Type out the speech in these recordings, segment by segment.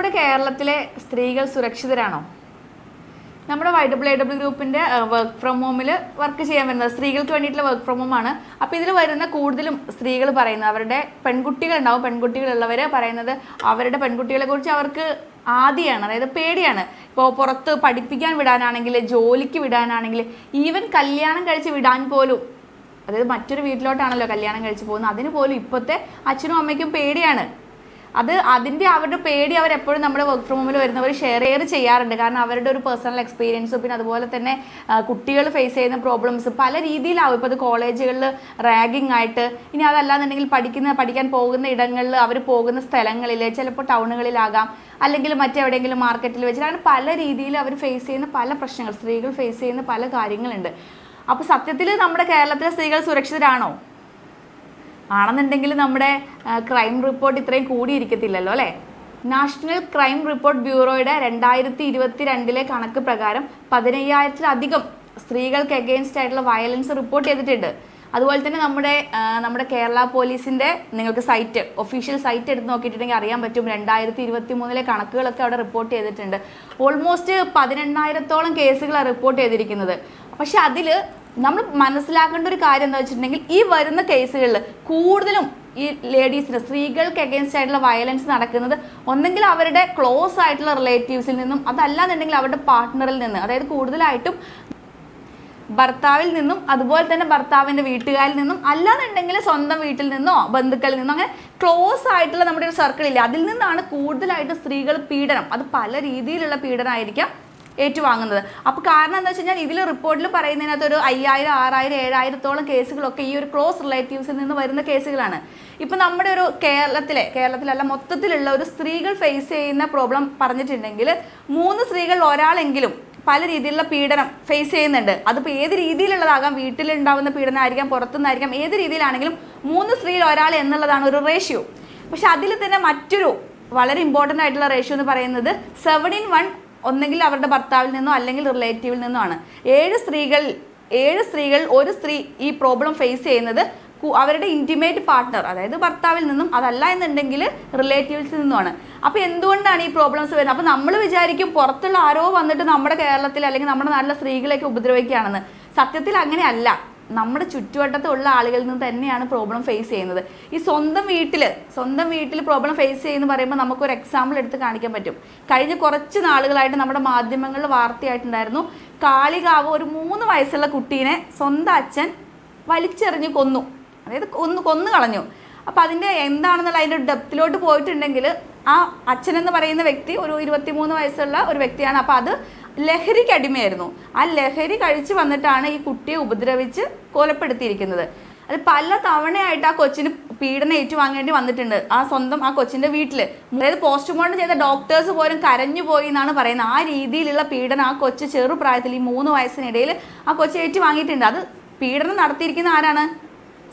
നമ്മുടെ കേരളത്തിലെ സ്ത്രീകൾ സുരക്ഷിതരാണോ? നമ്മുടെ വൈ ഡബ്ല്യു ഐ ഡബ്ല്യു ഗ്രൂപ്പിന്റെ വർക്ക് ഫ്രം ഹോമിൽ വർക്ക് ചെയ്യാൻ വരുന്നത് സ്ത്രീകൾക്ക് വേണ്ടിയിട്ടുള്ള വർക്ക് ഫ്രം ഹോം ആണ്. അപ്പോൾ ഇതിൽ വരുന്ന കൂടുതലും സ്ത്രീകൾ പറയുന്നത്. അവരുടെ പെൺകുട്ടികൾ പെൺകുട്ടികളുണ്ടാവും പെൺകുട്ടികളുള്ളവർ പറയുന്നത് അവരുടെ പെൺകുട്ടികളെ കുറിച്ച് അവർക്ക് ആദിയാണ് അതായത് പേടിയാണ്. ഇപ്പോൾ പുറത്ത് പഠിപ്പിക്കാൻ വിടാനാണെങ്കിൽ ജോലിക്ക് വിടാനാണെങ്കിൽ ഈവൻ കല്യാണം കഴിച്ച് വിടാൻ പോലും അതായത് മറ്റൊരു വീട്ടിലോട്ടാണല്ലോ കല്യാണം കഴിച്ച് പോകുന്നത് അതിന് പോലും ഇപ്പോഴത്തെ അച്ഛനും അമ്മയ്ക്കും പേടിയാണ്. അത് അതിന്റെ അവരുടെ പേടി അവർ എപ്പോഴും നമ്മുടെ വർക്ക് ഫ്രം ഹോമിൽ വരുന്നവർ ഷെയർ ഷെയർ ചെയ്യാറുണ്ട്. കാരണം അവരുടെ ഒരു പേഴ്സണൽ എക്സ്പീരിയൻസ് പിന്നെ അതുപോലെ തന്നെ കുട്ടികൾ ഫേസ് ചെയ്യുന്ന പ്രോബ്ലംസ് പല രീതിയിലാവും. ഇപ്പോൾ അത് കോളേജുകളിൽ റാഗിങ് ആയിട്ട്. ഇനി അതല്ലാന്നുണ്ടെങ്കിൽ പഠിക്കുന്ന പഠിക്കാൻ പോകുന്ന ഇടങ്ങളിൽ അവർ പോകുന്ന സ്ഥലങ്ങളിൽ ചിലപ്പോൾ ടൗണുകളിലാകാം അല്ലെങ്കിൽ മറ്റെവിടെയെങ്കിലും മാർക്കറ്റിൽ വെച്ചിട്ട് അങ്ങനെ പല രീതിയിൽ അവർ ഫേസ് ചെയ്യുന്ന പല പ്രശ്നങ്ങൾ സ്ത്രീകൾ ഫേസ് ചെയ്യുന്ന പല കാര്യങ്ങളുണ്ട്. അപ്പോൾ സത്യത്തിൽ നമ്മുടെ കേരളത്തിലെ സ്ത്രീകൾ സുരക്ഷിതരാണോ? ആണെന്നുണ്ടെങ്കിൽ നമ്മുടെ ക്രൈം റിപ്പോർട്ട് ഇത്രയും കൂടിയിരിക്കത്തില്ലല്ലോ അല്ലേ? നാഷണൽ ക്രൈം റിപ്പോർട്ട് ബ്യൂറോയുടെ രണ്ടായിരത്തി ഇരുപത്തി രണ്ടിലെ കണക്ക് പ്രകാരം പതിനയ്യായിരത്തിലധികം സ്ത്രീകൾക്ക് എഗെയിൻസ്റ്റ് ആയിട്ടുള്ള വയലൻസ് റിപ്പോർട്ട് ചെയ്തിട്ടുണ്ട്. അതുപോലെ തന്നെ നമ്മുടെ നമ്മുടെ കേരള പോലീസിന്റെ നിങ്ങൾക്ക് സൈറ്റ് ഒഫീഷ്യൽ സൈറ്റ് എടുത്ത് നോക്കിയിട്ടുണ്ടെങ്കിൽ അറിയാൻ പറ്റും രണ്ടായിരത്തി ഇരുപത്തി മൂന്നിലെ കണക്കുകളൊക്കെ അവിടെ റിപ്പോർട്ട് ചെയ്തിട്ടുണ്ട്. ഓൾമോസ്റ്റ് പതിനെണ്ണായിരത്തോളം കേസുകളാണ് റിപ്പോർട്ട് ചെയ്തിരിക്കുന്നത്. പക്ഷെ അതിൽ നമ്മൾ മനസ്സിലാക്കേണ്ട ഒരു കാര്യം എന്താ വെച്ചിട്ടുണ്ടെങ്കിൽ ഈ വരുന്ന കേസുകളിൽ കൂടുതലും ഈ ലേഡീസിന് സ്ത്രീകൾക്ക് എഗൈൻസ്റ്റ് ആയിട്ടുള്ള വയലൻസ് നടക്കുന്നത് ഒന്നെങ്കിൽ അവരുടെ ക്ലോസ് ആയിട്ടുള്ള റിലേറ്റീവ്സിൽ നിന്നും അതല്ലാന്നുണ്ടെങ്കിൽ അവരുടെ പാർട്ട്ണറിൽ നിന്ന്. അതായത് കൂടുതലായിട്ടും ഭർത്താവിൽ നിന്നും അതുപോലെ തന്നെ ഭർത്താവിന്റെ വീട്ടുകാരിൽ നിന്നും അല്ലാന്നുണ്ടെങ്കിൽ സ്വന്തം വീട്ടിൽ നിന്നോ ബന്ധുക്കളിൽ നിന്നോ അങ്ങനെ ക്ലോസ് ആയിട്ടുള്ള നമ്മുടെ ഒരു സർക്കിളില്ല അതിൽ നിന്നാണ് കൂടുതലായിട്ട് സ്ത്രീകൾ പീഡനം. അത് പല രീതിയിലുള്ള പീഡനമായിരിക്കാം ഏറ്റുവാങ്ങുന്നത്. അപ്പോൾ കാരണം എന്താ വെച്ച് കഴിഞ്ഞാൽ ഇതിൽ റിപ്പോർട്ടിൽ പറയുന്നതിനകത്ത് ഒരു അയ്യായിരം ആറായിരം ഏഴായിരത്തോളം കേസുകളൊക്കെ ഈ ഒരു ക്ലോസ് റിലേറ്റീവ്സിൽ നിന്ന് വരുന്ന കേസുകളാണ്. ഇപ്പം നമ്മുടെ ഒരു കേരളത്തിലെ കേരളത്തിലല്ല മൊത്തത്തിലുള്ള ഒരു സ്ത്രീകൾ ഫേസ് ചെയ്യുന്ന പ്രോബ്ലം പറഞ്ഞിട്ടുണ്ടെങ്കിൽ മൂന്ന് സ്ത്രീകളിൽ ഒരാളെങ്കിലും പല രീതിയിലുള്ള പീഡനം ഫേസ് ചെയ്യുന്നുണ്ട്. അതിപ്പോൾ ഏത് രീതിയിലുള്ളതാകാം? വീട്ടിലുണ്ടാവുന്ന പീഡനമായിരിക്കാം പുറത്തുനിന്നായിരിക്കാം ഏത് രീതിയിലാണെങ്കിലും മൂന്ന് സ്ത്രീയിൽ ഒരാൾ എന്നുള്ളതാണ് ഒരു റേഷ്യോ പക്ഷെ അതിൽ തന്നെ മറ്റൊരു വളരെ ഇമ്പോർട്ടന്റ് ആയിട്ടുള്ള റേഷ്യോ എന്ന് പറയുന്നത് സെവൻ ഇൻ വൺ ഒന്നെങ്കിൽ അവരുടെ ഭർത്താവിൽ നിന്നോ അല്ലെങ്കിൽ റിലേറ്റീവിൽ നിന്നോ ആണ്. ഏഴ് സ്ത്രീകൾ ഏഴ് സ്ത്രീകൾ ഒരു സ്ത്രീ ഈ പ്രോബ്ലം ഫേസ് ചെയ്യുന്നത് അവരുടെ ഇന്റിമേറ്റ് പാർട്ട്ണർ അതായത് ഭർത്താവിൽ നിന്നും അതല്ല എന്നുണ്ടെങ്കിൽ റിലേറ്റീവ്സിൽ നിന്നുമാണ് അപ്പോൾ എന്തുകൊണ്ടാണ് ഈ പ്രോബ്ലംസ് വരുന്നത്? അപ്പോൾ നമ്മൾ വിചാരിക്കും പുറത്തുള്ള ആരോ വന്നിട്ട് നമ്മുടെ കേരളത്തിൽ അല്ലെങ്കിൽ നമ്മുടെ നാട്ടിലെ സ്ത്രീകളെയൊക്കെ ഉപദ്രവിക്കുകയാണെന്ന്. സത്യത്തിൽ അങ്ങനെയല്ല. നമ്മുടെ ചുറ്റുവട്ടത്തുള്ള ആളുകളിൽ നിന്ന് തന്നെയാണ് പ്രോബ്ലം ഫേസ് ചെയ്യുന്നത്. ഈ സ്വന്തം വീട്ടിൽ സ്വന്തം വീട്ടിൽ പ്രോബ്ലം ഫേസ് ചെയ്യുന്ന പറയുമ്പോൾ നമുക്കൊരു എക്സാമ്പിൾ എടുത്ത് കാണിക്കാൻ പറ്റും. കഴിഞ്ഞ കുറച്ച് നാളുകളായിട്ട് നമ്മുടെ മാധ്യമങ്ങളിൽ വാർത്തയായിട്ടുണ്ടായിരുന്നു. കാളികാവ് ഒരു മൂന്ന് വയസ്സുള്ള കുട്ടീനെ സ്വന്തം അച്ഛൻ വലിച്ചെറിഞ്ഞ് കൊന്നു. അതായത് കൊന്നു കൊന്നു കളഞ്ഞു. അപ്പോൾ അതിന്റെ എന്താണെന്നുള്ള അതിന്റെ ഡെപ്തിലോട്ട് പോയിട്ടുണ്ടെങ്കിൽ ആ അച്ഛനെന്ന് പറയുന്ന വ്യക്തി ഒരു ഇരുപത്തിമൂന്ന് വയസ്സുള്ള ഒരു വ്യക്തിയാണ്. അപ്പോൾ അത് ലഹരിക്ക് അടിമയായിരുന്നു. ആ ലഹരി കഴിച്ച് വന്നിട്ടാണ് ഈ കുട്ടിയെ ഉപദ്രവിച്ച് കൊലപ്പെടുത്തിയിരിക്കുന്നത്. അത് പല തവണയായിട്ട് ആ കൊച്ചിന് പീഡനം ഏറ്റുവാങ്ങേണ്ടി വന്നിട്ടുണ്ട്. ആ സ്വന്തം ആ കൊച്ചിന്റെ വീട്ടിൽ അതായത് പോസ്റ്റ്മോർട്ടം ചെയ്ത ഡോക്ടേഴ്സ് പോലും കരഞ്ഞു പോയി എന്നാണ് പറയുന്നത്. ആ രീതിയിലുള്ള പീഡനം ആ കൊച്ച് ചെറുപ്രായത്തിൽ ഈ മൂന്ന് വയസ്സിനിടയിൽ ആ കൊച്ച് ഏറ്റുവാങ്ങിയിട്ടുണ്ട്. അത് പീഡനം നടത്തിയിരിക്കുന്ന ആരാണ്?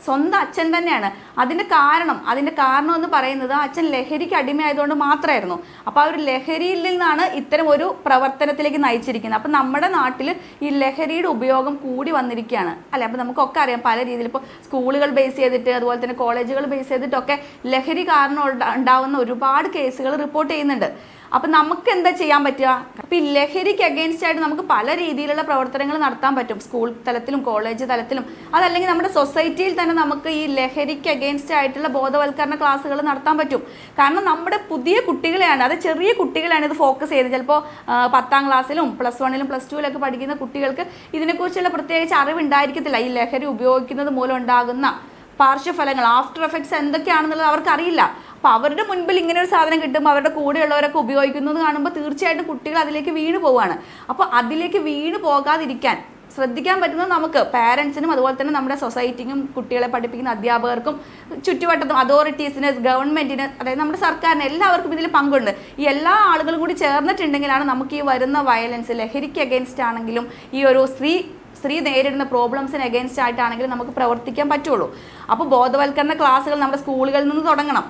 സ്വന്തം അച്ഛൻ തന്നെയാണ്. അതിന്റെ കാരണം അതിന്റെ കാരണം എന്ന് പറയുന്നത് അച്ഛൻ ലഹരിക്ക് അടിമയായതുകൊണ്ട് മാത്രമായിരുന്നു. അപ്പോൾ ആ ഒരു ലഹരിയിൽ നിന്നാണ് ഇത്തരം ഒരു പ്രവർത്തനത്തിലേക്ക് നയിച്ചിരിക്കുന്നത്. അപ്പം നമ്മുടെ നാട്ടിൽ ഈ ലഹരിയുടെ ഉപയോഗം കൂടി വന്നിരിക്കുകയാണ്. അല്ലെ? അപ്പോൾ നമുക്കൊക്കെ അറിയാം പല രീതിയിൽ ഇപ്പോൾ സ്കൂളുകൾ ബേസ് ചെയ്തിട്ട് അതുപോലെ തന്നെ കോളേജുകൾ ബേസ് ചെയ്തിട്ടൊക്കെ ലഹരി കാരണം ഉണ്ട- ഉണ്ടാവുന്ന ഒരുപാട് കേസുകൾ റിപ്പോർട്ട് ചെയ്യുന്നുണ്ട്. അപ്പം നമുക്ക് എന്താ ചെയ്യാൻ പറ്റുക? അപ്പം ഈ ലഹരിക്ക് അഗേൻസ്റ്റ് ആയിട്ട് നമുക്ക് പല രീതിയിലുള്ള പ്രവർത്തനങ്ങൾ നടത്താൻ പറ്റും. സ്കൂൾ തലത്തിലും കോളേജ് തലത്തിലും. അതല്ലെങ്കിൽ നമ്മുടെ സൊസൈറ്റിയിൽ തന്നെ നമുക്ക് ഈ ലഹരിക്ക് അഗേൻസ്റ്റ് ആയിട്ടുള്ള ബോധവൽക്കരണ ക്ലാസ്സുകൾ നടത്താൻ പറ്റും. കാരണം നമ്മുടെ പുതിയ കുട്ടികളെയാണ് അത് ചെറിയ കുട്ടികളെയാണ് ഇത് ഫോക്കസ് ചെയ്ത് ചിലപ്പോൾ പത്താം ക്ലാസ്സിലും പ്ലസ് വണ്ണിലും പ്ലസ് ടുവിലൊക്കെ പഠിക്കുന്ന കുട്ടികൾക്ക് ഇതിനെക്കുറിച്ചുള്ള പ്രത്യേകിച്ച് അറിവുണ്ടായിരിക്കത്തില്ല. ഈ ലഹരി ഉപയോഗിക്കുന്നത് മൂലം ഉണ്ടാകുന്ന പാർശ്വഫലങ്ങൾ ആഫ്റ്റർ എഫക്ട്സ് എന്തൊക്കെയാണെന്നുള്ളത് അവർക്കറിയില്ല. അപ്പോൾ അവരുടെ മുൻപിൽ ഇങ്ങനെ ഒരു സാധനം കിട്ടുമ്പോൾ അവരുടെ കൂടെയുള്ളവരൊക്കെ ഉപയോഗിക്കുന്നത് കാണുമ്പോൾ തീർച്ചയായിട്ടും കുട്ടികൾ അതിലേക്ക് വീണ് പോവുകയാണ്. അപ്പോൾ അതിലേക്ക് വീണ് പോകാതിരിക്കാൻ ശ്രദ്ധിക്കാൻ പറ്റുന്നത് നമുക്ക് പാരൻസിനും അതുപോലെ തന്നെ നമ്മുടെ സൊസൈറ്റിക്കും കുട്ടികളെ പഠിപ്പിക്കുന്ന അധ്യാപകർക്കും ചുറ്റുവട്ടത്തും അതോറിറ്റീസിന് ഗവൺമെന്റിന് അതായത് നമ്മുടെ സർക്കാരിന് എല്ലാവർക്കും ഇതിൽ പങ്കുണ്ട്. ഈ എല്ലാ ആളുകളും കൂടി ചേർന്നിട്ടുണ്ടെങ്കിലാണ് നമുക്ക് ഈ വരുന്ന വയലൻസ് ലഹരിക്ക് അഗേൻസ്റ്റ് ആണെങ്കിലും ഈ ഒരു സ്ത്രീ സ്ത്രീ നേരിടുന്ന പ്രോബ്ലംസിന് എഗൈൻസ്റ്റ് ആയിട്ടാണെങ്കിലും നമുക്ക് പ്രവർത്തിക്കാൻ പറ്റുള്ളൂ. അപ്പോൾ ബോധവൽക്കരണ ക്ലാസ്സുകൾ നമ്മുടെ സ്കൂളുകളിൽ നിന്ന് തുടങ്ങണം.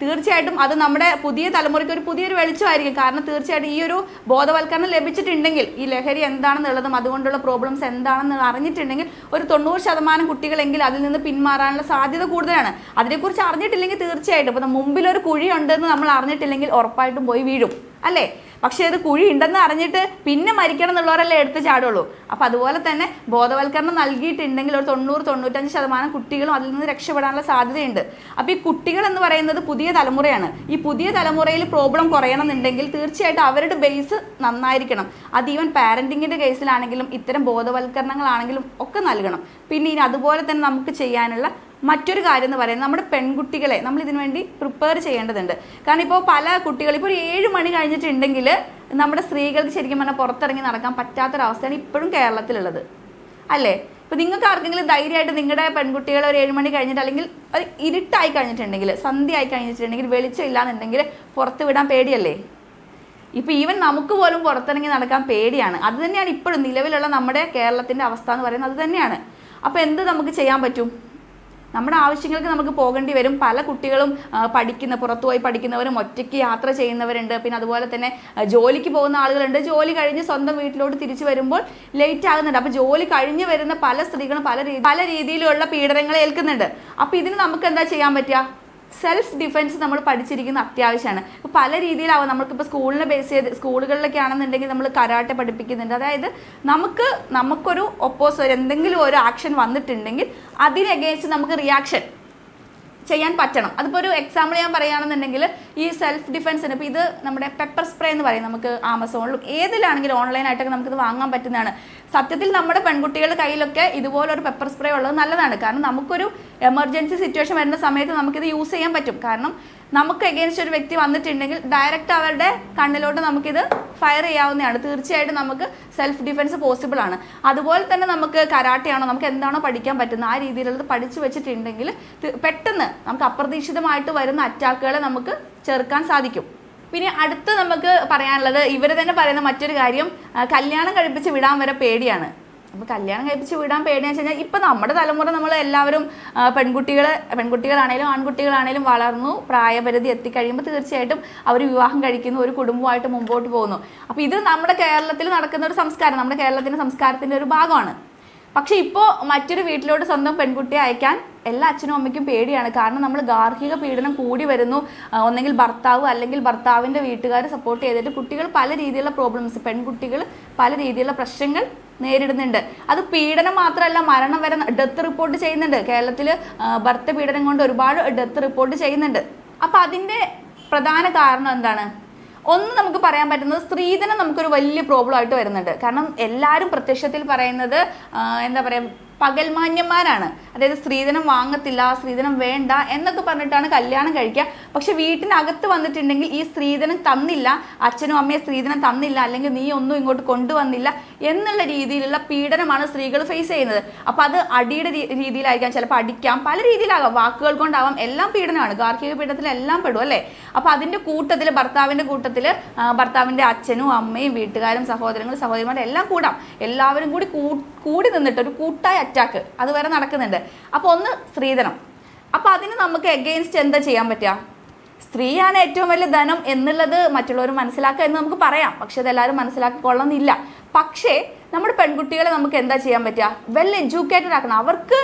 തീർച്ചയായിട്ടും അത് നമ്മുടെ പുതിയ തലമുറയ്ക്ക് ഒരു പുതിയൊരു വെളിച്ചമായിരിക്കും. കാരണം തീർച്ചയായിട്ടും ഈ ഒരു ബോധവൽക്കരണം ലഭിച്ചിട്ടുണ്ടെങ്കിൽ ഈ ലഹരി എന്താണെന്നുള്ളതും അതുകൊണ്ടുള്ള പ്രോബ്ലംസ് എന്താണെന്ന് അറിഞ്ഞിട്ടുണ്ടെങ്കിൽ ഒരു തൊണ്ണൂറ് ശതമാനം കുട്ടികളെങ്കിൽ അതിൽ നിന്ന് പിന്മാറാനുള്ള സാധ്യത കൂടുതലാണ്. അതിനെക്കുറിച്ച് അറിഞ്ഞിട്ടില്ലെങ്കിൽ തീർച്ചയായിട്ടും. ഇപ്പം മുമ്പിലൊരു കുഴി ഉണ്ടെന്ന് നമ്മൾ അറിഞ്ഞിട്ടില്ലെങ്കിൽ ഉറപ്പായിട്ടും പോയി വീഴും. അല്ലേ? പക്ഷേ ഇത് കുഴി ഉണ്ടെന്ന് അറിഞ്ഞിട്ട് പിന്നെ മരിക്കണം എന്നുള്ളവരല്ലേ എടുത്ത് ചാടുള്ളൂ. അപ്പോൾ അതുപോലെ തന്നെ ബോധവൽക്കരണം നൽകിയിട്ടുണ്ടെങ്കിൽ ഒരു തൊണ്ണൂറ് തൊണ്ണൂറ്റഞ്ച് ശതമാനം കുട്ടികളും അതിൽ നിന്ന് രക്ഷപ്പെടാനുള്ള സാധ്യതയുണ്ട്. അപ്പോൾ ഈ കുട്ടികൾ എന്ന് പറയുന്നത് പുതിയ തലമുറയാണ്. ഈ പുതിയ തലമുറയിൽ പ്രോബ്ലം കുറയണമെന്നുണ്ടെങ്കിൽ തീർച്ചയായിട്ടും അവരുടെ ബേസ് നന്നായിരിക്കണം. അത് ഈവൻ പാരന്റിങ്ങിന്റെ കേസിലാണെങ്കിലും ഇത്തരം ബോധവൽക്കരണങ്ങളാണെങ്കിലും ഒക്കെ നൽകണം. പിന്നെ ഇനി അതുപോലെ തന്നെ നമുക്ക് ചെയ്യാനുള്ള മറ്റൊരു കാര്യം എന്ന് പറയുന്നത് നമ്മുടെ പെൺകുട്ടികളെ നമ്മൾ ഇതിനു വേണ്ടി പ്രിപ്പയർ ചെയ്യേണ്ടതുണ്ട്. കാരണം ഇപ്പോൾ പല കുട്ടികൾ ഇപ്പോൾ ഒരു ഏഴ് മണി കഴിഞ്ഞിട്ടുണ്ടെങ്കിൽ നമ്മുടെ സ്ത്രീകൾക്ക് ശരിക്കും പറഞ്ഞാൽ പുറത്തിറങ്ങി നടക്കാൻ പറ്റാത്തൊരവസ്ഥയാണ് ഇപ്പോഴും കേരളത്തിലുള്ളത്. അല്ലേ? ഇപ്പോൾ നിങ്ങൾക്ക് ആർക്കെങ്കിലും ധൈര്യമായിട്ട് നിങ്ങളുടെ പെൺകുട്ടികൾ ഒരു ഏഴ് മണി കഴിഞ്ഞിട്ട് അല്ലെങ്കിൽ ഒരു ഇരുട്ടായി കഴിഞ്ഞിട്ടുണ്ടെങ്കിൽ സന്ധ്യ ആയി കഴിഞ്ഞിട്ടുണ്ടെങ്കിൽ വെളിച്ചം ഇല്ലാന്നുണ്ടെങ്കിൽ പുറത്ത് വിടാൻ പേടിയല്ലേ? ഇപ്പോൾ ഈവൻ നമുക്ക് പോലും പുറത്തിറങ്ങി നടക്കാൻ പേടിയാണ്. അത് തന്നെയാണ് ഇപ്പോഴും നിലവിലുള്ള നമ്മുടെ കേരളത്തിന്റെ അവസ്ഥ എന്ന് പറയുന്നത് അത് തന്നെയാണ്. അപ്പോൾ എന്ത് നമുക്ക് ചെയ്യാൻ പറ്റും? നമ്മുടെ ആവശ്യങ്ങൾക്ക് നമുക്ക് പോകേണ്ടി വരും. പല കുട്ടികളും പഠിക്കുന്ന പുറത്തുപോയി പഠിക്കുന്നവരും ഒറ്റയ്ക്ക് യാത്ര ചെയ്യുന്നവരുണ്ട്. പിന്നെ അതുപോലെ തന്നെ ജോലിക്ക് പോകുന്ന ആളുകളുണ്ട്. ജോലി കഴിഞ്ഞ് സ്വന്തം വീട്ടിലോട്ട് തിരിച്ചു വരുമ്പോൾ ലേറ്റ് ആകുന്നുണ്ട്. അപ്പോൾ ജോലി കഴിഞ്ഞ് വരുന്ന പല സ്ത്രീകളും പല രീതി പല രീതിയിലുള്ള പീഡനങ്ങൾ ഏൽക്കുന്നുണ്ട്. അപ്പോൾ ഇതിന് നമുക്ക് എന്താ ചെയ്യാൻ പറ്റുക? സെൽഫ് ഡിഫെൻസ് നമ്മൾ പഠിച്ചിരിക്കുന്ന അത്യാവശ്യമാണ് ഇപ്പോൾ പല രീതിയിലാവും നമ്മൾക്കിപ്പോൾ സ്കൂളിനെ ബേസ് ചെയ്ത് സ്കൂളുകളിലൊക്കെ ആണെന്നുണ്ടെങ്കിൽ നമ്മൾ കരാട്ടെ പഠിപ്പിക്കുന്നുണ്ട്. അതായത് നമുക്ക് നമുക്കൊരു ഒപ്പോസ് എന്തെങ്കിലും ഒരു ആക്ഷൻ വന്നിട്ടുണ്ടെങ്കിൽ അതിനെ അഗേൻസ്റ്റ് നമുക്ക് റിയാക്ഷൻ ചെയ്യാൻ പറ്റണം. അതിപ്പോൾ ഒരു എക്സാമ്പിൾ ഞാൻ പറയുകയാണെന്നുണ്ടെങ്കിൽ ഈ സെൽഫ് ഡിഫെൻസിന് ഇപ്പോൾ ഇത് നമ്മുടെ പെപ്പർ സ്പ്രേ എന്ന് പറയും നമുക്ക് ആമസോണിലും ഏതിലാണെങ്കിലും ഓൺലൈനായിട്ടൊക്കെ നമുക്കിത് വാങ്ങാൻ പറ്റുന്നതാണ്. സത്യത്തിൽ നമ്മുടെ പെൺകുട്ടികളുടെ കയ്യിലൊക്കെ ഇതുപോലൊരു പെപ്പർ സ്പ്രേ ഉള്ളത് നല്ലതാണ്. കാരണം നമുക്കൊരു എമർജൻസി സിറ്റുവേഷൻ വരുന്ന സമയത്ത് നമുക്കിത് യൂസ് ചെയ്യാൻ പറ്റും. കാരണം നമുക്ക് എഗെയിൻസ്റ്റ് ഒരു വ്യക്തി വന്നിട്ടുണ്ടെങ്കിൽ ഡയറക്റ്റ് അവരുടെ കണ്ണിലോട്ട് നമുക്കിത് ഫയർ ചെയ്യാവുന്നതാണ്. തീർച്ചയായിട്ടും നമുക്ക് സെൽഫ് ഡിഫെൻസ് പോസിബിൾ ആണ്. അതുപോലെ തന്നെ നമുക്ക് കരാട്ടയാണോ നമുക്ക് എന്താണോ പഠിക്കാൻ പറ്റുന്നത് ആ രീതിയിലുള്ളത് പഠിച്ചു വെച്ചിട്ടുണ്ടെങ്കിൽ പെട്ടെന്ന് നമുക്ക് അപ്രതീക്ഷിതമായിട്ട് വരുന്ന അറ്റാക്കുകളെ നമുക്ക് ചെറുക്കാൻ സാധിക്കും. പിന്നെ അടുത്ത് നമുക്ക് പറയാനുള്ളത് ഇവർ തന്നെ പറയുന്ന മറ്റൊരു കാര്യം കല്യാണം കഴിപ്പിച്ച് വിടാൻ വരെ പേടിയാണ്. അപ്പോൾ കല്യാണം കഴിപ്പിച്ച് വിടാൻ പേടിയെന്ന് വെച്ച് കഴിഞ്ഞാൽ ഇപ്പം നമ്മുടെ തലമുറ നമ്മൾ എല്ലാവരും പെൺകുട്ടികളെ പെൺകുട്ടികളാണേലും ആൺകുട്ടികളാണേലും വളർന്നു പ്രായപരിധി എത്തിക്കഴിയുമ്പോൾ തീർച്ചയായിട്ടും അവർ വിവാഹം കഴിക്കുന്നു ഒരു കുടുംബമായിട്ട് മുമ്പോട്ട് പോകുന്നു. അപ്പോൾ ഇത് നമ്മുടെ കേരളത്തിൽ നടക്കുന്ന ഒരു സംസ്കാരം നമ്മുടെ കേരളത്തിന്റെ സംസ്കാരത്തിന്റെ ഒരു ഭാഗമാണ്. പക്ഷേ ഇപ്പോൾ മറ്റൊരു വീട്ടിലോട്ട് സ്വന്തം പെൺകുട്ടിയെ അയക്കാൻ എല്ലാ അച്ഛനും അമ്മയ്ക്കും പേടിയാണ്. കാരണം നമ്മൾ ഗാർഹിക പീഡനം കൂടി വരുന്നു. ഒന്നെങ്കിൽ ഭർത്താവ് അല്ലെങ്കിൽ ഭർത്താവിന്റെ വീട്ടുകാർ സപ്പോർട്ട് ചെയ്തിട്ട് കുട്ടികൾ പല രീതിയിലുള്ള പ്രോബ്ലംസ് പെൺകുട്ടികൾ പല രീതിയിലുള്ള പ്രശ്നങ്ങൾ നേരിടുന്നുണ്ട്. അത് പീഡനം മാത്രമല്ല മരണം വരെ ഡെത്ത് റിപ്പോർട്ട് ചെയ്യുന്നുണ്ട്. കേരളത്തിൽ ഭർത്ത പീഡനം കൊണ്ട് ഒരുപാട് ഡെത്ത് റിപ്പോർട്ട് ചെയ്യുന്നുണ്ട്. അപ്പം അതിന്റെ പ്രധാന കാരണം എന്താണ്? ഒന്ന് നമുക്ക് പറയാൻ പറ്റുന്നത് സ്ത്രീധനം നമുക്കൊരു വലിയ പ്രോബ്ലം ആയിട്ട് വരുന്നുണ്ട്. കാരണം എല്ലാവരും പ്രത്യക്ഷത്തിൽ പറയുന്നത് എന്താ പറയുക പകൽമാന്യന്മാരാണ് അതായത് സ്ത്രീധനം വാങ്ങത്തില്ല സ്ത്രീധനം വേണ്ട എന്നൊക്കെ പറഞ്ഞിട്ടാണ് കല്യാണം കഴിക്കുക. പക്ഷെ വീട്ടിനകത്ത് വന്നിട്ടുണ്ടെങ്കിൽ ഈ സ്ത്രീധനം തന്നില്ല അച്ഛനും അമ്മയും സ്ത്രീധനം തന്നില്ല അല്ലെങ്കിൽ നീ ഒന്നും ഇങ്ങോട്ട് കൊണ്ടുവന്നില്ല എന്നുള്ള രീതിയിലുള്ള പീഡനമാണ് സ്ത്രീകൾ ഫേസ് ചെയ്യുന്നത്. അപ്പോൾ അത് അടിയുടെ രീതിയിലായിരിക്കാം. ചിലപ്പോൾ അടിക്കാം. പല രീതിയിലാകാം. വാക്കുകൾ കൊണ്ടാവാം. എല്ലാം പീഡനമാണ്. ഗാർഹിക പീഡനത്തിൽ എല്ലാം പെടും അല്ലേ? അപ്പോൾ അതിന്റെ കൂട്ടത്തിൽ ഭർത്താവിന്റെ കൂട്ടത്തിൽ ഭർത്താവിന്റെ അച്ഛനും അമ്മയും വീട്ടുകാരും സഹോദരങ്ങളും സഹോദരിമാരും എല്ലാം കൂടാം. എല്ലാവരും കൂടി കൂടി നിന്നിട്ട് ഒരു കൂട്ടായ അറ്റാക്ക് അതുവരെ നടക്കുന്നുണ്ട്. അപ്പോൾ ഒന്ന് സ്ത്രീധനം. അപ്പോൾ അതിന് നമുക്ക് എഗെയിൻസ്റ്റ് എന്താ ചെയ്യാൻ പറ്റുക? സ്ത്രീയാണ് ഏറ്റവും വലിയ ധനം എന്നുള്ളത് മറ്റുള്ളവർ മനസ്സിലാക്കുക എന്ന് നമുക്ക് പറയാം. പക്ഷെ അതെല്ലാവരും മനസ്സിലാക്കിക്കൊള്ളണമെന്നില്ല. പക്ഷേ നമ്മുടെ പെൺകുട്ടികളെ നമുക്ക് എന്താ ചെയ്യാൻ പറ്റുക? വെൽ എഡ്യൂക്കേറ്റഡ് ആക്കണം. അവർക്ക്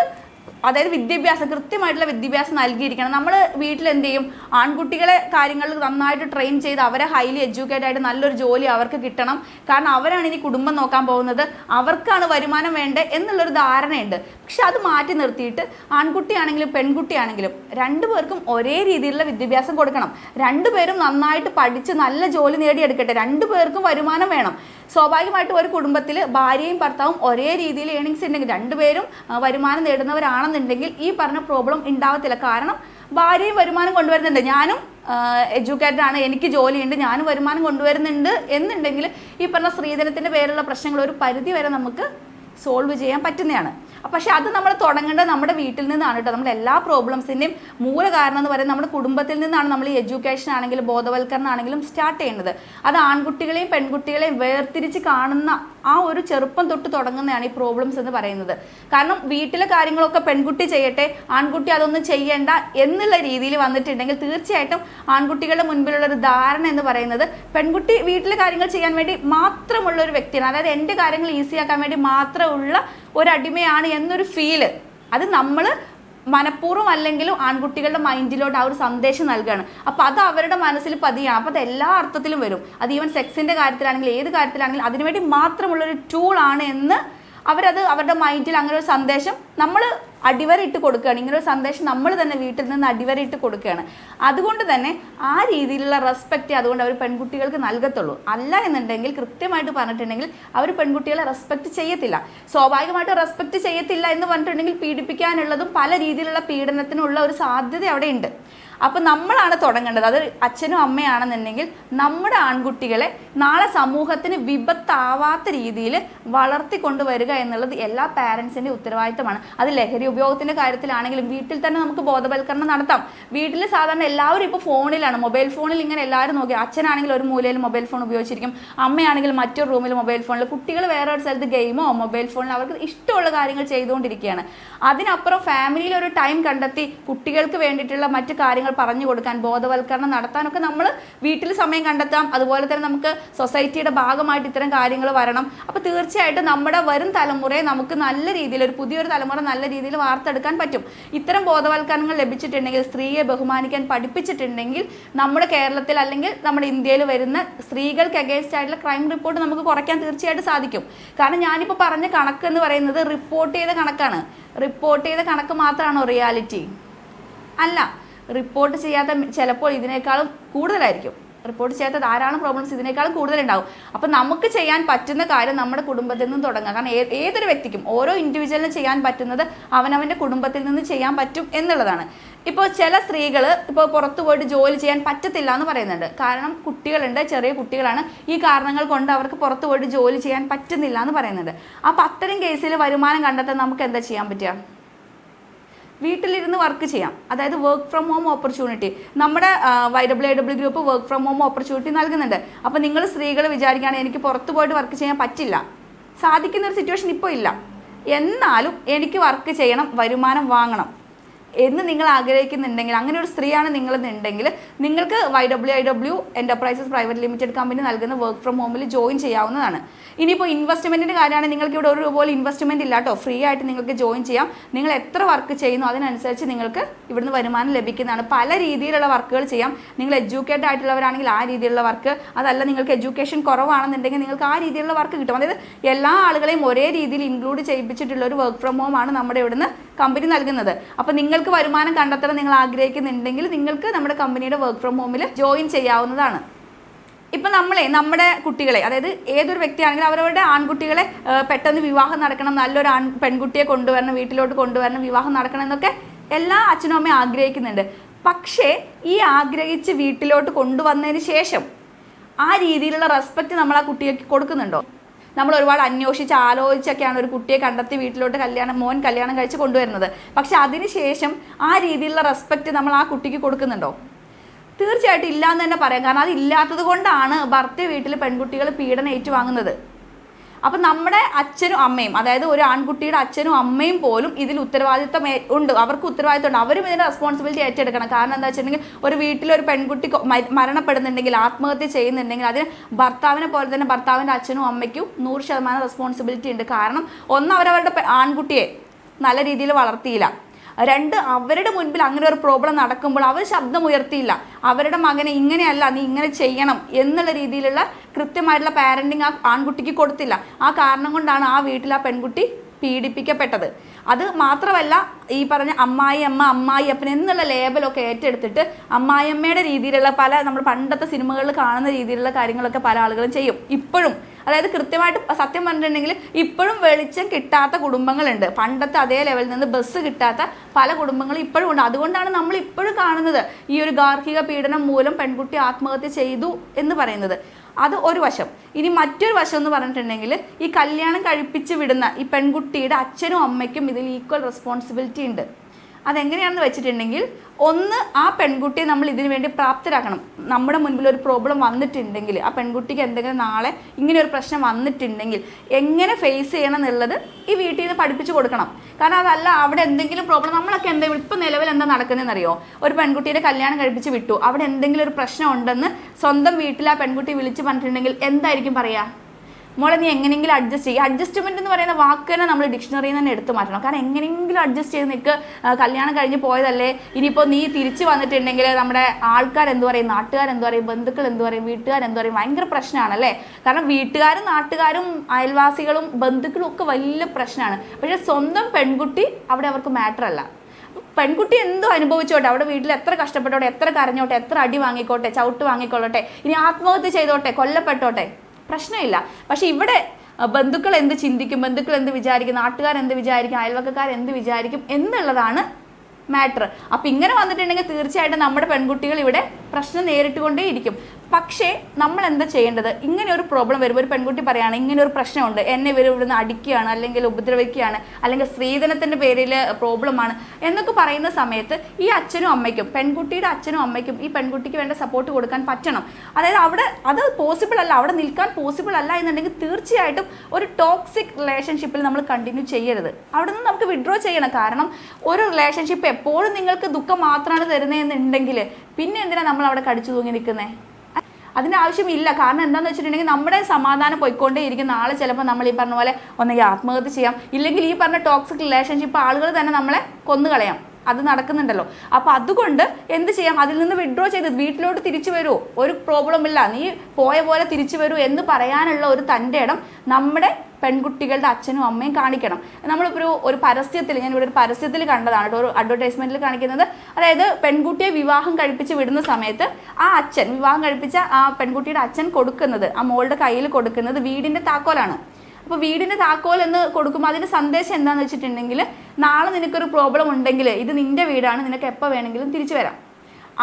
അതായത് വിദ്യാഭ്യാസം കൃത്യമായിട്ടുള്ള വിദ്യാഭ്യാസം നൽകിയിരിക്കണം. നമ്മൾ വീട്ടിൽ എന്ത് ചെയ്യും? ആൺകുട്ടികളെ കാര്യങ്ങൾ നന്നായിട്ട് ട്രെയിൻ ചെയ്ത് അവരെ ഹൈലി എഡ്യൂക്കേറ്റഡ് ആയിട്ട് നല്ലൊരു ജോലി അവർക്ക് കിട്ടണം. കാരണം അവരാണ് ഇനി കുടുംബം നോക്കാൻ പോകുന്നത്. അവർക്കാണ് വരുമാനം വേണ്ടത് എന്നുള്ളൊരു ധാരണയുണ്ട്. പക്ഷെ അത് മാറ്റി നിർത്തിയിട്ട് ആൺകുട്ടിയാണെങ്കിലും പെൺകുട്ടിയാണെങ്കിലും രണ്ടുപേർക്കും ഒരേ രീതിയിലുള്ള വിദ്യാഭ്യാസം കൊടുക്കണം. രണ്ടുപേരും നന്നായിട്ട് പഠിച്ച് നല്ല ജോലി നേടിയെടുക്കട്ടെ. രണ്ടുപേർക്കും വരുമാനം വേണം. സ്വാഭാവികമായിട്ടും ഒരു കുടുംബത്തിൽ ഭാര്യയും ഭർത്താവും ഒരേ രീതിയിൽ ഏണിങ്സ് ഉണ്ടെങ്കിൽ രണ്ടുപേരും വരുമാനം നേടുന്നവരാണെന്നുണ്ടെങ്കിൽ ഈ പറഞ്ഞ പ്രോബ്ലം ഉണ്ടാവത്തില്ല. കാരണം ഭാര്യയും വരുമാനം കൊണ്ടുവരുന്നുണ്ട്. ഞാനും എഡ്യൂക്കേറ്റഡ് ആണ്. എനിക്ക് ജോലിയുണ്ട്. ഞാനും വരുമാനം കൊണ്ടുവരുന്നുണ്ട് എന്നുണ്ടെങ്കിൽ ഈ പറഞ്ഞ സ്ത്രീധനത്തിന്റെ പേരുള്ള പ്രശ്നങ്ങൾ ഒരു പരിധി വരെ നമുക്ക് സോൾവ് ചെയ്യാൻ പറ്റുന്നതാണ്. പക്ഷെ അത് നമ്മൾ തുടങ്ങേണ്ടത് നമ്മുടെ വീട്ടിൽ നിന്നാണ് കേട്ടോ. നമ്മുടെ എല്ലാ പ്രോബ്ലംസിന്റെയും മൂല കാരണം എന്ന് പറയുന്നത് നമ്മുടെ കുടുംബത്തിൽ നിന്നാണ് നമ്മൾ ഈ എഡ്യൂക്കേഷൻ ആണെങ്കിലും ബോധവൽക്കരണം ആണെങ്കിലും സ്റ്റാർട്ട് ചെയ്യുന്നത് അത് ആൺകുട്ടികളെയും പെൺകുട്ടികളെയും വേർതിരിച്ച് കാണുന്ന ആ ഒരു ചെറുപ്പം തൊട്ട് തുടങ്ങുന്നതാണ് ഈ പ്രോബ്ലംസ് എന്ന് പറയുന്നത്. കാരണം വീട്ടിലെ കാര്യങ്ങളൊക്കെ പെൺകുട്ടി ചെയ്യട്ടെ ആൺകുട്ടി അതൊന്നും ചെയ്യേണ്ട എന്നുള്ള രീതിയിൽ വന്നിട്ടുണ്ടെങ്കിൽ തീർച്ചയായിട്ടും ആൺകുട്ടികളുടെ മുൻപിലുള്ള ഒരു ധാരണ എന്ന് പറയുന്നത് പെൺകുട്ടി വീട്ടിലെ കാര്യങ്ങൾ ചെയ്യാൻ വേണ്ടി മാത്രമുള്ള ഒരു വ്യക്തിയാണ്. അതായത് എന്റെ കാര്യങ്ങൾ ഈസിയാക്കാൻ വേണ്ടി മാത്രമുള്ള ഒരു അടിമയാണ് എന്നൊരു ഫീൽ അത് നമ്മൾ മനഃപൂർവം അല്ലെങ്കിലും ആൺകുട്ടികളുടെ മൈൻഡിലോട്ട് ആ ഒരു സന്ദേശം നൽകുകയാണ് അപ്പോൾ അത് അവരുടെ മനസ്സിൽ പതിയാണ്. അപ്പോൾ അത് എല്ലാ അർത്ഥത്തിലും വരും. അത് ഈവൻ സെക്സിന്റെ കാര്യത്തിലാണെങ്കിലും ഏത് കാര്യത്തിലാണെങ്കിലും അതിനുവേണ്ടി മാത്രമുള്ളൊരു ടൂളാണ് എന്ന് അവരത് അവരുടെ മൈൻഡിൽ അങ്ങനെ ഒരു സന്ദേശം നമ്മൾ അടിവരയിട്ട് കൊടുക്കുകയാണ്. ഇങ്ങനൊരു സന്ദേശം നമ്മൾ തന്നെ വീട്ടിൽ നിന്ന് അടിവരയിട്ട് കൊടുക്കുകയാണ്. അതുകൊണ്ട് തന്നെ ആ രീതിയിലുള്ള റെസ്പെക്റ്റ് അതുകൊണ്ട് അവർ പെൺകുട്ടികൾക്ക് നൽകത്തുള്ളൂ. അല്ല എന്നുണ്ടെങ്കിൽ കൃത്യമായിട്ട് പറഞ്ഞിട്ടുണ്ടെങ്കിൽ അവർ പെൺകുട്ടികളെ റെസ്പെക്റ്റ് ചെയ്യത്തില്ല. സ്വാഭാവികമായിട്ട് റെസ്പെക്റ്റ് ചെയ്യത്തില്ല എന്ന് പറഞ്ഞിട്ടുണ്ടെങ്കിൽ പീഡിപ്പിക്കാനുള്ളതും പല രീതിയിലുള്ള പീഡനത്തിനുള്ള ഒരു സാധ്യത അവിടെ ഉണ്ട് അപ്പം നമ്മളാണ് തുടങ്ങേണ്ടത്. അത് അച്ഛനും അമ്മയാണെന്നുണ്ടെങ്കിൽ നമ്മുടെ ആൺകുട്ടികളെ നാളെ സമൂഹത്തിന് വിപത്താവാത്ത രീതിയിൽ വളർത്തി കൊണ്ടുവരിക എന്നുള്ളത് എല്ലാ പാരൻസിന്റെ ഉത്തരവാദിത്തമാണ്. അത് ലഹരി ഉപയോഗത്തിന്റെ കാര്യത്തിലാണെങ്കിലും വീട്ടിൽ തന്നെ നമുക്ക് ബോധവൽക്കരണം നടത്താം. വീട്ടിൽ സാധാരണ എല്ലാവരും ഇപ്പോൾ ഫോണിലാണ്. മൊബൈൽ ഫോണിൽ ഇങ്ങനെ എല്ലാവരും നോക്കി. അച്ഛനാണെങ്കിൽ ഒരു മൂലയിൽ മൊബൈൽ ഫോൺ ഉപയോഗിച്ചിരിക്കും. അമ്മയാണെങ്കിൽ മറ്റൊരു റൂമിൽ മൊബൈൽ ഫോണിൽ. കുട്ടികൾ വേറെ ഒരു സ്ഥലത്ത് ഗെയിമോ മൊബൈൽ ഫോണിൽ അവർക്ക് ഇഷ്ടമുള്ള കാര്യങ്ങൾ ചെയ്തുകൊണ്ടിരിക്കുകയാണ്. അതിനപ്പുറം ഫാമിലിയിൽ ഒരു ടൈം കണ്ടെത്തി കുട്ടികൾക്ക് വേണ്ടിയിട്ടുള്ള മറ്റു കാര്യങ്ങൾ പറഞ്ഞു കൊടുക്കാൻ ബോധവൽക്കരണം നടത്താനൊക്കെ നമ്മൾ വീട്ടിൽ സമയം കണ്ടെത്താം. അതുപോലെ തന്നെ നമുക്ക് സൊസൈറ്റിയുടെ ഭാഗമായിട്ട് ഇത്തരം കാര്യങ്ങൾ വരണം. അപ്പോൾ തീർച്ചയായിട്ടും നമ്മുടെ വരും തലമുറയെ നമുക്ക് നല്ല രീതിയിൽ ഒരു പുതിയൊരു തലമുറ നല്ല രീതിയിൽ വാർത്തെടുക്കാൻ പറ്റും. ഇത്തരം ബോധവൽക്കരണങ്ങൾ ലഭിച്ചിട്ടുണ്ടെങ്കിൽ സ്ത്രീയെ ബഹുമാനിക്കാൻ പഠിപ്പിച്ചിട്ടുണ്ടെങ്കിൽ നമ്മുടെ കേരളത്തിൽ അല്ലെങ്കിൽ നമ്മുടെ ഇന്ത്യയിൽ വരുന്ന സ്ത്രീകൾക്ക് അഗേൻസ്റ്റ് ആയിട്ടുള്ള ക്രൈം റിപ്പോർട്ട് നമുക്ക് കുറയ്ക്കാൻ തീർച്ചയായിട്ടും സാധിക്കും. കാരണം ഞാനിപ്പോൾ പറഞ്ഞ കണക്ക് എന്ന് പറയുന്നത് റിപ്പോർട്ട് ചെയ്ത കണക്കാണ്. റിപ്പോർട്ട് ചെയ്ത കണക്ക് മാത്രമാണോ റിയാലിറ്റി അല്ല. റിപ്പോർട്ട് ചെയ്യാത്ത ചിലപ്പോൾ ഇതിനേക്കാളും കൂടുതലായിരിക്കും. റിപ്പോർട്ട് ചെയ്യാത്ത ധാരാളം പ്രോബ്ലംസ് ഇതിനേക്കാളും കൂടുതലുണ്ടാവും. അപ്പോൾ നമുക്ക് ചെയ്യാൻ പറ്റുന്ന കാര്യം നമ്മുടെ കുടുംബത്തിൽ നിന്ന് തുടങ്ങുക കാരണം ഏതൊരു വ്യക്തിക്കും ഓരോ ഇൻഡിവിജ്വലിനും ചെയ്യാൻ പറ്റുന്നത് അവനവന്റെ കുടുംബത്തിൽ നിന്ന് ചെയ്യാൻ പറ്റും എന്നുള്ളതാണ്. ഇപ്പോൾ ചില സ്ത്രീകൾ ഇപ്പോൾ പുറത്തു പോയിട്ട് ജോലി ചെയ്യാൻ പറ്റത്തില്ല എന്ന് പറയുന്നുണ്ട്. കാരണം കുട്ടികളുണ്ട് ചെറിയ കുട്ടികളാണ്. ഈ കാരണങ്ങൾ കൊണ്ട് അവർക്ക് പുറത്തു പോയിട്ട് ജോലി ചെയ്യാൻ പറ്റുന്നില്ല എന്ന് പറയുന്നുണ്ട്. അപ്പോൾ അത്തരം കേസിൽ വരുമാനം കണ്ടെത്താൻ നമുക്ക് എന്താ ചെയ്യാൻ പറ്റുക? വീട്ടിലിരുന്ന് വർക്ക് ചെയ്യാം. അതായത് വർക്ക് ഫ്രം ഹോം ഓപ്പർച്യൂണിറ്റി നമ്മുടെ Y W W group work from home opportunity നൽകുന്നുണ്ട്. അപ്പോൾ നിങ്ങൾ സ്ത്രീകൾ വിചാരിക്കുകയാണെങ്കിൽ എനിക്ക് പുറത്ത് പോയിട്ട് വർക്ക് ചെയ്യാൻ പറ്റില്ല. സാധിക്കുന്ന ഒരു സിറ്റുവേഷൻ ഇപ്പോൾ ഇല്ല. എന്നാലും എനിക്ക് വർക്ക് ചെയ്യണം വരുമാനം വാങ്ങണം. എന്ന് നിങ്ങൾ ആഗ്രഹിക്കുന്നുണ്ടെങ്കിൽ അങ്ങനെ ഒരു സ്ത്രീയാണ് നിങ്ങളെന്നുണ്ടെങ്കിൽ നിങ്ങൾക്ക് Y W I W enterprises private limited company നൽകുന്ന വർക്ക് ഫ്രം ഹോമിൽ ജോയിൻ ചെയ്യാവുന്നതാണ്. ഇനിയിപ്പോൾ ഇൻവെസ്റ്റ്മെന്റിന്റെ കാര്യമാണെങ്കിൽ നിങ്ങൾക്ക് ഇവിടെ ഒരു രൂപ പോലും ഇൻവെസ്റ്റ്മെന്റ് ഇല്ല കേട്ടോ ഫ്രീ ആയിട്ട് നിങ്ങൾക്ക് ജോയിൻ ചെയ്യാം. നിങ്ങൾ എത്ര വർക്ക് ചെയ്യുന്നു അതിനനുസരിച്ച് നിങ്ങൾക്ക് ഇവിടുന്ന് വരുമാനം ലഭിക്കുന്നതാണ്. പല രീതിയിലുള്ള വർക്കുകൾ ചെയ്യാം. നിങ്ങൾ എഡ്യൂക്കേറ്റഡ് ആയിട്ടുള്ളവരാണെങ്കിൽ ആ രീതിയിലുള്ള വർക്ക് അതല്ല നിങ്ങൾക്ക് എഡ്യൂക്കേഷൻ കുറവാണെന്നുണ്ടെങ്കിൽ നിങ്ങൾക്ക് ആ രീതിയിലുള്ള വർക്ക് കിട്ടും. അതായത് എല്ലാ ആളുകളെയും ഒരേ രീതിയിൽ ഇൻക്ലൂഡ് ചെയ്യിപ്പിച്ചിട്ടുള്ള ഒരു വർക്ക് ഫ്രം ഹോം ആണ് നമ്മുടെ ഇവിടുന്ന് കമ്പനി നൽകുന്നത്. അപ്പോൾ നിങ്ങൾക്ക് വരുമാനം കണ്ടെത്തണം നിങ്ങൾ ആഗ്രഹിക്കുന്നുണ്ടെങ്കിൽ നിങ്ങൾക്ക് നമ്മുടെ കമ്പനിയുടെ വർക്ക് ഫ്രം ഹോമിൽ ജോയിൻ ചെയ്യാവുന്നതാണ്. ഇപ്പം നമ്മളെ നമ്മുടെ കുട്ടികളെ അതായത് ഏതൊരു വ്യക്തിയാണെങ്കിലും അവരവരുടെ ആൺകുട്ടികളെ പെട്ടെന്ന് വിവാഹം നടക്കണം നല്ലൊരു ആൺ പെൺകുട്ടിയെ കൊണ്ടുവരണം വീട്ടിലോട്ട് കൊണ്ടുവരണം വിവാഹം നടക്കണം എന്നൊക്കെ എല്ലാ അച്ഛനും അമ്മയും ആഗ്രഹിക്കുന്നുണ്ട്. പക്ഷേ ഈ ആഗ്രഹിച്ച് വീട്ടിലോട്ട് കൊണ്ടുവന്നതിന് ശേഷം ആ രീതിയിലുള്ള റെസ്പെക്ട് നമ്മൾ ആ കുട്ടിക്ക് കൊടുക്കുന്നുണ്ടോ? നമ്മൾ ഒരുപാട് അന്വേഷിച്ച് ആലോചിച്ചൊക്കെയാണ് ഒരു കുട്ടിയെ കണ്ടെത്തി വീട്ടിലോട്ട് കല്യാണം മോൻ കല്യാണം കഴിച്ച് കൊണ്ടുവരുന്നത്. പക്ഷെ അതിനുശേഷം ആ രീതിയിലുള്ള റെസ്പെക്റ്റ് നമ്മൾ ആ കുട്ടിക്ക് കൊടുക്കുന്നുണ്ടോ? തീർച്ചയായിട്ടും ഇല്ല എന്ന് തന്നെ പറയാം. കാരണം അത് ഇല്ലാത്തത് കൊണ്ടാണ് ഭർത്തൃ വീട്ടിൽ പെൺകുട്ടികൾ പീഡനം ഏറ്റുവാങ്ങുന്നത്. അപ്പം നമ്മുടെ അച്ഛനും അമ്മയും അതായത് ഒരു ആൺകുട്ടിയുടെ അച്ഛനും അമ്മയും പോലും ഇതിൽ ഉത്തരവാദിത്തം ഉണ്ട്. അവർക്ക് ഉത്തരവാദിത്തം ഉണ്ട്. അവരും ഇതിന്റെ റെസ്പോൺസിബിലിറ്റി ഏറ്റെടുക്കണം. കാരണം എന്താ വെച്ചിട്ടുണ്ടെങ്കിൽ ഒരു വീട്ടിലൊരു പെൺകുട്ടി മരണപ്പെടുന്നുണ്ടെങ്കിൽ ആത്മഹത്യ ചെയ്യുന്നുണ്ടെങ്കിൽ അതിന് ഭർത്താവിനെ പോലെ തന്നെ ഭർത്താവിന്റെ അച്ഛനും അമ്മയ്ക്കും നൂറ് ശതമാനം റെസ്പോൺസിബിലിറ്റി ഉണ്ട്. കാരണം ഒന്ന് അവരവരുടെ ആൺകുട്ടിയെ നല്ല രീതിയിൽ വളർത്തിയില്ല. രണ്ട് അവരുടെ മുൻപിൽ അങ്ങനെ ഒരു പ്രോബ്ലം നടക്കുമ്പോൾ അവർ ശബ്ദം ഉയർത്തിയില്ല. അവരുടെ മകനെ ഇങ്ങനെയല്ല നീ ഇങ്ങനെ ചെയ്യണം എന്നുള്ള രീതിയിലുള്ള കൃത്യമായിട്ടുള്ള പാരന്റിങ് ആ ആൺകുട്ടിക്ക് കൊടുത്തില്ല. ആ കാരണം കൊണ്ടാണ് ആ വീട്ടിൽ ആ പെൺകുട്ടി പീഡിപ്പിക്കപ്പെട്ടത്. അത് മാത്രമല്ല ഈ പറഞ്ഞ അമ്മായി അമ്മ അമ്മായി അപ്പൻ എന്നുള്ള ലേബലൊക്കെ ഏറ്റെടുത്തിട്ട് അമ്മായിയമ്മയുടെ രീതിയിലുള്ള പല നമ്മൾ പണ്ടത്തെ സിനിമകളിൽ കാണുന്ന രീതിയിലുള്ള കാര്യങ്ങളൊക്കെ പല ആളുകളും ചെയ്യും. ഇപ്പോഴും. അതായത് കൃത്യമായിട്ട് സത്യം പറഞ്ഞിട്ടുണ്ടെങ്കിൽ ഇപ്പോഴും വെളിച്ചം കിട്ടാത്ത കുടുംബങ്ങളുണ്ട്. പണ്ടത്തെ അതേ ലെവലിൽ നിന്ന് ബസ് കിട്ടാത്ത പല കുടുംബങ്ങളും ഇപ്പോഴും ഉണ്ട്. അതുകൊണ്ടാണ് നമ്മൾ ഇപ്പോഴും കാണുന്നത് ഈ ഒരു ഗാർഹിക പീഡനം മൂലം പെൺകുട്ടി ആത്മഹത്യ ചെയ്തു എന്ന് പറയുന്നത്. അത് ഒരു വശം. ഇനി മറ്റൊരു വശം എന്ന് പറഞ്ഞിട്ടുണ്ടെങ്കിൽ ഈ കല്യാണം കഴിപ്പിച്ച് വിടുന്ന ഈ പെൺകുട്ടിയുടെ അച്ഛനും അമ്മയ്ക്കും ഇതിൽ ഈക്വൽ റെസ്പോൺസിബിലിറ്റി ഉണ്ട്. അതെങ്ങനെയാണെന്ന് വെച്ചിട്ടുണ്ടെങ്കിൽ ഒന്ന് ആ പെൺകുട്ടിയെ നമ്മൾ ഇതിനു വേണ്ടി പ്രാപ്തരാക്കണം. നമ്മുടെ മുൻപിൽ ഒരു പ്രോബ്ലം വന്നിട്ടുണ്ടെങ്കിൽ ആ പെൺകുട്ടിക്ക് എന്തെങ്കിലും നാളെ ഇങ്ങനെ ഒരു പ്രശ്നം വന്നിട്ടുണ്ടെങ്കിൽ എങ്ങനെ ഫേസ് ചെയ്യണം എന്നുള്ളത് ഈ വീട്ടിൽ നിന്ന് പഠിപ്പിച്ചു കൊടുക്കണം. കാരണം അതല്ല അവിടെ എന്തെങ്കിലും പ്രോബ്ലം നമ്മളൊക്കെ എന്താ ഇപ്പം നിലവിൽ എന്താ നടക്കുന്നതെന്ന് അറിയോ ഒരു പെൺകുട്ടിയുടെ കല്യാണം കഴിപ്പിച്ച് വിട്ടു. അവിടെ എന്തെങ്കിലും ഒരു പ്രശ്നം ഉണ്ടെന്ന് സ്വന്തം വീട്ടിൽ ആ പെൺകുട്ടി വിളിച്ച് പറഞ്ഞിട്ടുണ്ടെങ്കിൽ എന്തായിരിക്കും പറയുക മോളെ നീ എങ്ങനെയെങ്കിലും അഡ്ജസ്റ്റ് ചെയ്യുക അഡ്ജസ്റ്റ്മെന്റ് എന്ന് പറയുന്ന വാക്ക് തന്നെ നമ്മൾ ഡിക്ഷണറിയിൽ നിന്ന് തന്നെ എടുത്തു മാറ്റണം. കാരണം എങ്ങനെയെങ്കിലും അഡ്ജസ്റ്റ് ചെയ്ത് നിൽക്ക് കല്യാണം കഴിഞ്ഞ് പോയതല്ലേ. ഇനിയിപ്പോൾ നീ തിരിച്ചു വന്നിട്ടുണ്ടെങ്കിൽ നമ്മുടെ ആൾക്കാർ എന്ത് പറയും? നാട്ടുകാർ എന്ത് പറയും? ബന്ധുക്കൾ എന്ത് പറയും? വീട്ടുകാർ എന്ത് പറയും? ഭയങ്കര പ്രശ്നമാണല്ലേ? കാരണം വീട്ടുകാരും നാട്ടുകാരും അയൽവാസികളും ബന്ധുക്കളും ഒക്കെ വലിയ പ്രശ്നമാണ്. പക്ഷേ സ്വന്തം പെൺകുട്ടി അവിടെ അവർക്ക് മാറ്റർ അല്ല. പെൺകുട്ടി എന്തോ അനുഭവിച്ചോട്ടെ? അവിടെ വീട്ടിൽ എത്ര കഷ്ടപ്പെട്ടോട്ടെ? എത്ര കരഞ്ഞോട്ടെ? എത്ര അടി വാങ്ങിക്കോട്ടെ? ചവിട്ട് വാങ്ങിക്കൊള്ളട്ടെ? ഇനി ആത്മഹത്യ ചെയ്തോട്ടെ? കൊല്ലപ്പെട്ടോട്ടെ? പ്രശ്നമില്ല. പക്ഷെ ഇവിടെ ബന്ധുക്കൾ എന്ത് ചിന്തിക്കും ബന്ധുക്കൾ എന്ത് വിചാരിക്കും നാട്ടുകാർ എന്ത് വിചാരിക്കും അയൽവക്കക്കാർ എന്ത് വിചാരിക്കും എന്നുള്ളതാണ് മാറ്റർ. അപ്പം ഇങ്ങനെ വന്നിട്ടുണ്ടെങ്കിൽ തീർച്ചയായിട്ടും നമ്മുടെ പെൺകുട്ടികൾ ഇവിടെ പ്രശ്നം നേരിട്ടുകൊണ്ടേയിരിക്കും. പക്ഷേ നമ്മൾ എന്താ ചെയ്യേണ്ടത്? ഇങ്ങനെ ഒരു പ്രോബ്ലം വരുമ്പോൾ ഒരു പെൺകുട്ടി പറയുകയാണ് ഇങ്ങനെ ഒരു പ്രശ്നമുണ്ട്. എന്നെ ഇവർ ഇവിടുന്ന് അടിക്കുകയാണ് അല്ലെങ്കിൽ ഉപദ്രവിക്കുകയാണ് അല്ലെങ്കിൽ സ്ത്രീധനത്തിന്റെ പേരിൽ പ്രോബ്ലമാണ് എന്നൊക്കെ പറയുന്ന സമയത്ത് ഈ അച്ഛനും അമ്മയ്ക്കും പെൺകുട്ടിയുടെ അച്ഛനും അമ്മയ്ക്കും ഈ പെൺകുട്ടിക്ക് വേണ്ട സപ്പോർട്ട് കൊടുക്കാൻ പറ്റണം. അതായത് അവിടെ അത് പോസിബിൾ അല്ല അവിടെ നിൽക്കാൻ പോസിബിൾ അല്ല എന്നുണ്ടെങ്കിൽ തീർച്ചയായിട്ടും ഒരു ടോക്സിക് റിലേഷൻഷിപ്പിൽ നമ്മൾ കണ്ടിന്യൂ ചെയ്യരുത്. അവിടെ നിന്ന് നമുക്ക് വിഡ്രോ ചെയ്യണം. കാരണം ഒരു റിലേഷൻഷിപ്പ് എപ്പോഴും നിങ്ങൾക്ക് ദുഃഖം മാത്രമാണ് തരുന്നതെന്നുണ്ടെങ്കിൽ പിന്നെ എന്തിനാണ് നമ്മൾ അവിടെ കടിച്ചു തൂങ്ങി നിൽക്കുന്നത് അതിന്റെ ആവശ്യമില്ല. കാരണം എന്താണെന്ന് വെച്ചിട്ടുണ്ടെങ്കിൽ നമ്മുടെ സമാധാനം പോയിക്കൊണ്ടേ ഇരിക്കും നാളെ ചിലപ്പോൾ നമ്മൾ ഈ പറഞ്ഞ പോലെ ഒന്നെങ്കിൽ ആത്മഹത്യ ചെയ്യാം. ഇല്ലെങ്കിൽ ഈ പറഞ്ഞ ടോക്സിക് റിലേഷൻഷിപ്പ് ആളുകൾ തന്നെ നമ്മളെ കൊന്നുകളയാം. അത് നടക്കുന്നുണ്ടല്ലോ. അപ്പോൾ അതുകൊണ്ട് എന്ത് ചെയ്യാം? അതിൽ നിന്ന് വിഡ്രോ ചെയ്ത് വീട്ടിലോട്ട് തിരിച്ചു വരൂ. ഒരു പ്രോബ്ലം ഇല്ല. നീ പോയ പോലെ തിരിച്ചു വരൂ എന്ന് പറയാനുള്ള ഒരു തന്റെ ഇടം നമ്മുടെ പെൺകുട്ടികളുടെ അച്ഛനും അമ്മയും കാണിക്കണം. നമ്മളിപ്പോൾ ഒരു ഒരു പരസ്യത്തിൽ ഞാൻ ഇവിടെ ഒരു പരസ്യത്തിൽ കണ്ടതാണ് കേട്ടോ ഒരു അഡ്വർടൈസ്മെന്റിൽ കാണിക്കുന്നത്. അതായത് പെൺകുട്ടിയെ വിവാഹം കഴിപ്പിച്ച് വിടുന്ന സമയത്ത് ആ അച്ഛൻ വിവാഹം കഴിപ്പിച്ച ആ പെൺകുട്ടിയുടെ അച്ഛൻ കൊടുക്കുന്നത് ആ മോളുടെ കയ്യിൽ കൊടുക്കുന്നത് വീടിന്റെ താക്കോലാണ്. അപ്പോൾ വീടിന്റെ താക്കോൽ എന്ന് കൊടുക്കുമ്പോൾ അതിന്റെ സന്ദേശം എന്താണെന്ന് വെച്ചിട്ടുണ്ടെങ്കിൽ നാളെ നിനക്കൊരു പ്രോബ്ലം ഉണ്ടെങ്കിൽ ഇത് നിന്റെ വീടാണ് നിനക്ക് എപ്പോൾ വേണമെങ്കിലും തിരിച്ചു വരാം.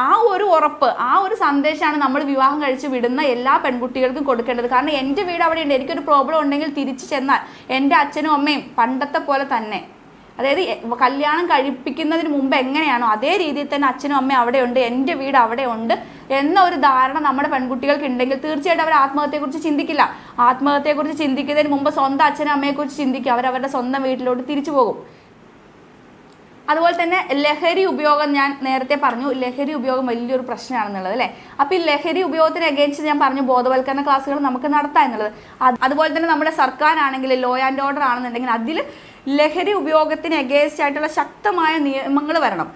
ആ ഒരു ഉറപ്പ് ആ ഒരു സന്ദേശമാണ് നമ്മൾ വിവാഹം കഴിച്ച് വിടുന്ന എല്ലാ പെൺകുട്ടികൾക്കും കൊടുക്കേണ്ടത്. കാരണം എന്റെ വീട് അവിടെ ഉണ്ട് എനിക്കൊരു പ്രോബ്ലം ഉണ്ടെങ്കിൽ തിരിച്ചു ചെന്നാൽ എന്റെ അച്ഛനും അമ്മയും പണ്ടത്തെ പോലെ തന്നെ. അതായത് കല്യാണം കഴിപ്പിക്കുന്നതിന് മുമ്പ് എങ്ങനെയാണോ അതേ രീതിയിൽ തന്നെ അച്ഛനും അമ്മയും അവിടെയുണ്ട് എന്റെ വീട് അവിടെ ഉണ്ട് എന്ന ഒരു ധാരണ നമ്മുടെ പെൺകുട്ടികൾക്ക് ഉണ്ടെങ്കിൽ തീർച്ചയായിട്ടും അവർ ആത്മഹത്യയെക്കുറിച്ച് ചിന്തിക്കില്ല. ആത്മഹത്യയെക്കുറിച്ച് ചിന്തിക്കുന്നതിന് മുമ്പ് സ്വന്തം അച്ഛനും അമ്മയെക്കുറിച്ച് ചിന്തിക്കുക അവരുടെ സ്വന്തം വീട്ടിലോട്ട് തിരിച്ചു പോകും. അതുപോലെ തന്നെ ലഹരി ഉപയോഗം ഞാൻ നേരത്തെ പറഞ്ഞു. ലഹരി ഉപയോഗം വലിയൊരു പ്രശ്നമാണെന്നുള്ളത് അല്ലേ? അപ്പോൾ ഈ ലഹരി ഉപയോഗത്തിന് അഗേൻസ്റ്റ് ഞാൻ പറഞ്ഞു ബോധവൽക്കരണ ക്ലാസ്സുകൾ നമുക്ക് നടത്താം എന്നുള്ളത്. അതുപോലെ തന്നെ നമ്മുടെ സർക്കാരാണെങ്കിൽ ലോ ആൻഡ് ഓർഡർ ആണെന്നുണ്ടെങ്കിൽ അതിൽ ലഹരി ഉപയോഗത്തിന് അഗേൻസ്റ്റ് ആയിട്ടുള്ള ശക്തമായ നിയമങ്ങൾ വരണം.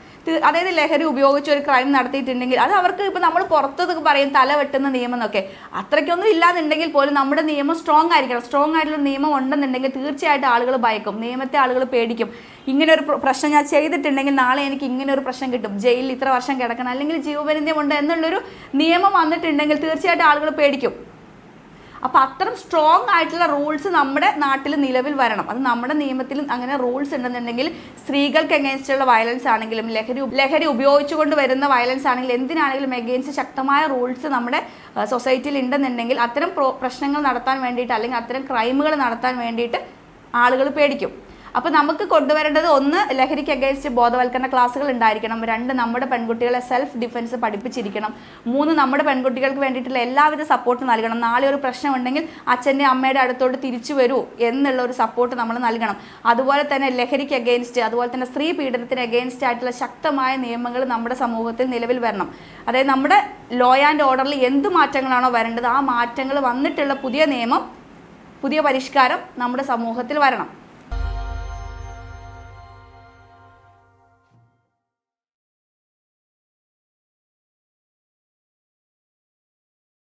അതായത് ലഹരി ഉപയോഗിച്ച് ഒരു ക്രൈം നടത്തിയിട്ടുണ്ടെങ്കിൽ അത് അവർക്ക് ഇപ്പം നമ്മൾ പുറത്തൊക്കെ പറയും തല വെട്ടുന്ന നിയമം എന്നൊക്കെ. അത്രയ്ക്കൊന്നും ഇല്ലാന്നുണ്ടെങ്കിൽ പോലും നമ്മുടെ നിയമം സ്ട്രോങ് ആയിരിക്കണം. സ്ട്രോങ് ആയിട്ടുള്ള നിയമം ഉണ്ടെന്നുണ്ടെങ്കിൽ തീർച്ചയായിട്ടും ആളുകൾ ഭയക്കും. നിയമത്തെ ആളുകൾ പേടിക്കും. ഇങ്ങനെ ഒരു പ്രശ്നം ഞാൻ ചെയ്തിട്ടുണ്ടെങ്കിൽ നാളെ എനിക്ക് ഇങ്ങനെ ഒരു പ്രശ്നം കിട്ടും. ജയിലിൽ ഇത്ര വർഷം കിടക്കണം. അല്ലെങ്കിൽ ജീവപര്യന്തം ഉണ്ട് എന്നുള്ളൊരു നിയമം വന്നിട്ടുണ്ടെങ്കിൽ തീർച്ചയായിട്ടും ആളുകൾ പേടിക്കും. അപ്പോൾ അത്തരം സ്ട്രോങ് ആയിട്ടുള്ള റൂൾസ് നമ്മുടെ നാട്ടിൽ നിലവിൽ വരണം. അത് നമ്മുടെ നിയമത്തിൽ അങ്ങനെ റൂൾസ് ഉണ്ടെന്നുണ്ടെങ്കിൽ സ്ത്രീകൾക്ക് എഗൈൻസ്റ്റുള്ള വയലൻസ് ആണെങ്കിലും ലഹരി ലഹരി ഉപയോഗിച്ചുകൊണ്ട് വരുന്ന വയലൻസ് ആണെങ്കിലും എന്തിനാണെങ്കിലും എഗെയിൻസ്റ്റ് ശക്തമായ റൂൾസ് നമ്മുടെ സൊസൈറ്റിയിൽ ഉണ്ടെന്നുണ്ടെങ്കിൽ അത്തരം പ്രശ്നങ്ങൾ നടത്താൻ വേണ്ടിയിട്ട് അല്ലെങ്കിൽ അത്തരം ക്രൈമുകൾ നടത്താൻ വേണ്ടിയിട്ട് ആളുകൾ പേടിക്കും. അപ്പോൾ നമുക്ക് കൊണ്ടുവരേണ്ടത് ഒന്ന് ലഹരിക്ക് അഗേൻസ്റ്റ് ബോധവൽക്കരണ ക്ലാസ്സുകൾ ഉണ്ടായിരിക്കണം. രണ്ട് നമ്മുടെ പെൺകുട്ടികളെ സെൽഫ് ഡിഫൻസ് പഠിപ്പിച്ചിരിക്കണം. മൂന്ന് നമ്മുടെ പെൺകുട്ടികൾക്ക് വേണ്ടിയിട്ടുള്ള എല്ലാവിധ സപ്പോർട്ട് നൽകണം. നാളെ ഒരു പ്രശ്നം ഉണ്ടെങ്കിൽ അച്ഛന്റെ അമ്മയുടെ അടുത്തോട്ട് തിരിച്ചു വരൂ എന്നുള്ള ഒരു സപ്പോർട്ട് നമ്മൾ നൽകണം. അതുപോലെ തന്നെ ലഹരിക്ക് അഗേൻസ്റ്റ് അതുപോലെ തന്നെ സ്ത്രീ പീഡനത്തിന് അഗേൻസ്റ്റ് ആയിട്ടുള്ള ശക്തമായ നിയമങ്ങൾ നമ്മുടെ സമൂഹത്തിൽ നിലവിൽ വരണം. അതായത് നമ്മുടെ ലോ ആൻഡ് ഓർഡറിൽ എന്ത് മാറ്റങ്ങളാണോ വരേണ്ടത് ആ മാറ്റങ്ങൾ വന്നിട്ടുള്ള പുതിയ നിയമം പുതിയ പരിഷ്കാരം നമ്മുടെ സമൂഹത്തിൽ വരണം.